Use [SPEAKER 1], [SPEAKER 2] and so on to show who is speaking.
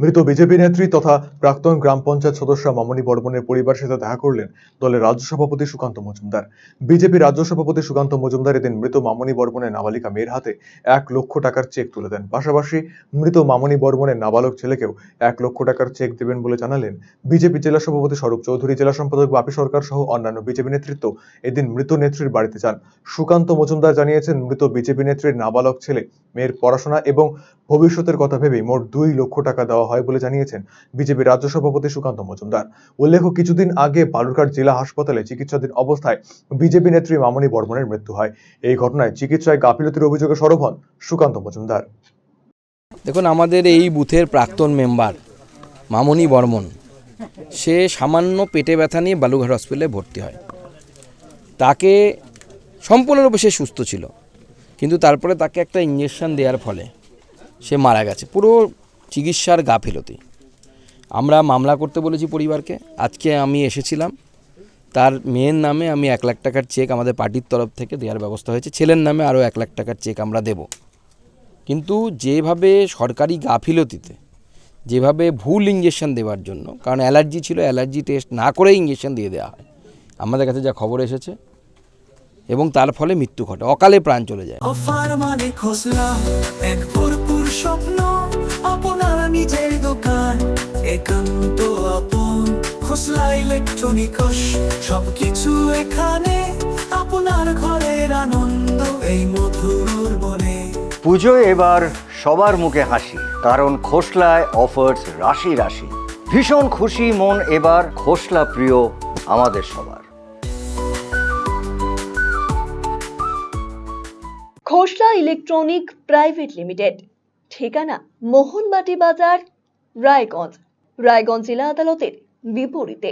[SPEAKER 1] মৃত বিজেপি নেত্রী তথা প্রাক্তন গ্রাম পঞ্চায়েত সদস্য মামনি বর্মনের পরিবারের সাথে দেখা করলেন দলের রাজ্য সভাপতি সুকান্ত মজুমদার। বিজেপি রাজ্য সভাপতি সুকান্ত মজুমদার এদিন মৃত মামনি বর্মনের নাবালিকা মেয়ের হাতে এক লক্ষ টাকার চেক তুলে দেন। পাশাপাশি মৃত মামনি বর্মনের নাবালক ছেলেকেও এক লক্ষ টাকার চেক দেবেন বলে জানালেন বিজেপি জেলা সভাপতি স্বরূপ চৌধুরী, জেলা সম্পাদক বাপি সরকার সহ অন্যান্য বিজেপি নেতৃত্ব এদিন মৃত নেত্রীর বাড়িতে যান। সুকান্ত মজুমদার জানিয়েছেন, মৃত বিজেপি নেত্রীর নাবালক ছেলে মেয়ের পড়াশোনা এবং ভবিষ্যতের কথা ভেবে মোট দুই লক্ষ টাকা দেওয়া হয় বলে জানিয়েছেন বিজেপি রাজ্য সভাপতি সুকান্ত মজুমদার। উল্লেখ্য, কিছুদিন আগে বালুরঘাট জেলা হাসপাতালে চিকিৎসাধীন অবস্থায় বিজেপি নেত্রী মামনি বর্মনের মৃত্যু হয়। এই ঘটনায় চিকিৎসায় গাফিলতির অভিযোগে সরব হন সুকান্ত মজুমদার।
[SPEAKER 2] দেখুন, আমাদের এই বুথের প্রাক্তন মেম্বার মামনি বর্মন সে সামান্য পেটে ব্যথা নিয়ে বালুঘাট হসপিটালে ভর্তি হয়। তাকে সম্পূর্ণরূপে সে সুস্থ ছিল, কিন্তু তারপরে তাকে একটা ইঞ্জেকশন দেওয়ার ফলে সে মারা গেছে। পুরো চিকিৎসার গাফিলতি। আমরা মামলা করতে বলেছি পরিবারকে। আজকে আমি এসেছিলাম। তার মেয়ের নামে আমি এক লাখ টাকার চেক আমাদের পার্টির তরফ থেকে দেওয়ার ব্যবস্থা হয়েছে। ছেলের নামে আরও এক লাখ টাকার চেক আমরা দেবো। কিন্তু যেভাবে সরকারি গাফিলতিতে, যেভাবে ভুল ইঞ্জেকশন দেওয়ার জন্য, কারণ অ্যালার্জি ছিল অ্যালার্জি টেস্ট না করেই ইঞ্জেকশন দিয়ে দেওয়া হয়। আমাদের কাছে যা খবর এসেছে, এবং তার ফলে মৃত্যু ঘটে। অকালে প্রাণ চলে যায়।
[SPEAKER 3] স্বপ্ন আপনার নিজের দোকান। একান্ত আপন খোসলা ইলেকট্রনিকস সবকিছু এখানে আপনার ঘরের আনন্দ এই মধুর বনে।
[SPEAKER 4] পুজো এবার সবার মুখে হাসি কারণ খোসলায় অফার্স রাশি রাশি। ভীষণ খুশি মন এবার খোসলা প্রিয় আমাদের সবার।
[SPEAKER 5] খোসলা ইলেকট্রনিক প্রাইভেট লিমিটেড ঠিকানা মোহনবাটি বাজার রায়গঞ্জ। রায়গঞ্জ জেলা আদালতের বিপরীতে।